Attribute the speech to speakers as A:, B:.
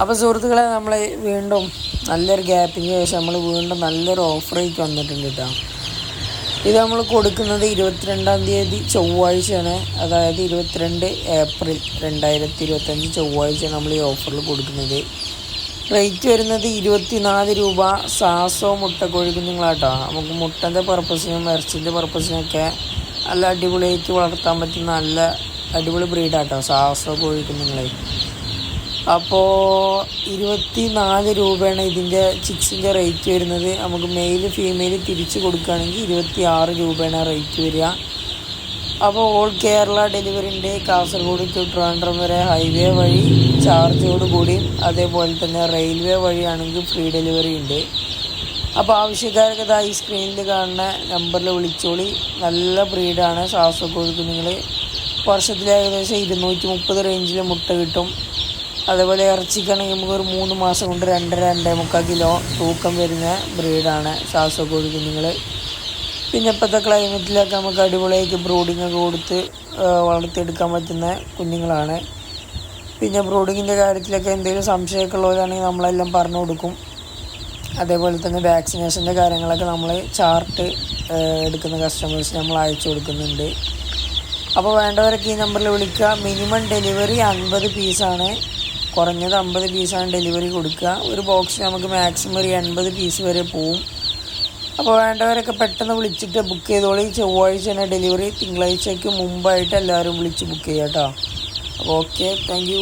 A: അപ്പോൾ സുഹൃത്തുക്കളെ നമ്മൾ വീണ്ടും നല്ലൊരു ഗ്യാപ്പിന് ശേഷം നമ്മൾ വീണ്ടും നല്ലൊരു ഓഫറേക്ക് വന്നിട്ടുണ്ട് കേട്ടോ ഇത് നമ്മൾ കൊടുക്കുന്നത് ഇരുപത്തിരണ്ടാം തീയതി ചൊവ്വാഴ്ചയാണ്. അതായത് ഇരുപത്തിരണ്ട് ഏപ്രിൽ രണ്ടായിരത്തി ഇരുപത്തഞ്ച് ചൊവ്വാഴ്ചയാണ് നമ്മൾ ഈ ഓഫറിൽ കൊടുക്കുന്നത്. റേറ്റ് വരുന്നത് ഇരുപത്തിനാല് രൂപ സാസോ മുട്ടക്കോഴി കുഞ്ഞുങ്ങളാട്ടോ. നമുക്ക് മുട്ടന്റെ പർപ്പസിനും ഇറച്ചിന്റെ പർപ്പസിനൊക്കെ നല്ല അടിപൊളിയായിട്ട് വളർത്താൻ പറ്റുന്ന നല്ല അടിപൊളി ബ്രീഡാട്ടോ സാസോ കോഴി കുഞ്ഞുങ്ങളെ. അപ്പോൾ ഇരുപത്തി നാല് രൂപയാണ് ഇതിന്റെ ചിക്സിന്റെ റേറ്റ് വരുന്നത്. നമുക്ക് മെയിൽ ഫീമെയിൽ തിരിച്ച് കൊടുക്കുകയാണെങ്കിൽ ഇരുപത്തി ആറ് രൂപയാണ് റേറ്റ് വരിക. അപ്പോൾ ഓൾ കേരള ഡെലിവറി ഉണ്ട് കാസർഗോഡ് ടു ട്രിവാൻഡ്രം വരെ ഹൈവേ വഴി ചാർജോട് കൂടി അതേപോലെ തന്നെ റെയിൽവേ വഴിയാണെങ്കിൽ ഫ്രീ ഡെലിവറി ഉണ്ട്. അപ്പോൾ ആവശ്യക്കാരൊക്കെ ഇതാ ഈ സ്ക്രീനിൽ കാണുന്ന നമ്പറിൽ വിളിച്ചോളി. നല്ല ബ്രീഡാണ് സാസക്കോഴി കുഞ്ഞുങ്ങൾ വർഷത്തിൽ ഏകദേശം ഇരുന്നൂറ്റി മുപ്പത് റേഞ്ചിൽ മുട്ട കിട്ടും. അതേപോലെ ഇറച്ചിക്കാണെങ്കിൽ നമുക്ക് ഒരു മൂന്ന് മാസം കൊണ്ട് രണ്ടര രണ്ടേ മുക്കാൽ കിലോ തൂക്കം വരുന്ന ബ്രീഡാണ് സാസക്കോഴി കുഞ്ഞുങ്ങൾ. പിന്നെ ഇപ്പോഴത്തെ ക്ലൈമറ്റിലൊക്കെ നമുക്ക് അടിപൊളിയായിട്ട് ബ്രൂഡിങ് ഒക്കെ കൊടുത്ത് വളർത്തിയെടുക്കാൻ പറ്റുന്ന കുഞ്ഞുങ്ങളാണ്. പിന്നെ ബ്രൂഡിങ്ങിന്റെ കാര്യത്തിലൊക്കെ എന്തെങ്കിലും സംശയമൊക്കെ ഉള്ളവരാണെങ്കിൽ നമ്മളെല്ലാം പറഞ്ഞു കൊടുക്കും. അതേപോലെ തന്നെ വാക്സിനേഷന്റെ കാര്യങ്ങളൊക്കെ നമ്മൾ ചാർട്ട് എടുക്കുന്ന കസ്റ്റമേഴ്സിന് നമ്മൾ അയച്ചു കൊടുക്കുന്നുണ്ട്. അപ്പോൾ വേണ്ടവരൊക്കെ ഈ നമ്പറിൽ വിളിക്കുക. മിനിമം ഡെലിവറി അൻപത് പീസാണ് കുറഞ്ഞത് അമ്പത് പീസാണ് ഡെലിവറി കൊടുക്കുക. ഒരു ബോക്സ് നമുക്ക് മാക്സിമം ഒരു എൺപത് പീസ് വരെ പോവും. അപ്പോൾ വേണ്ടവരൊക്കെ പെട്ടെന്ന് വിളിച്ചിട്ട് ബുക്ക് ചെയ്തോളി. ചൊവ്വാഴ്ച തന്നെ ഡെലിവറി തിങ്കളാഴ്ചയ്ക്ക് മുമ്പായിട്ട് എല്ലാവരും വിളിച്ച് ബുക്ക് ചെയ്യാം കേട്ടോ. അപ്പോൾ ഓക്കെ താങ്ക്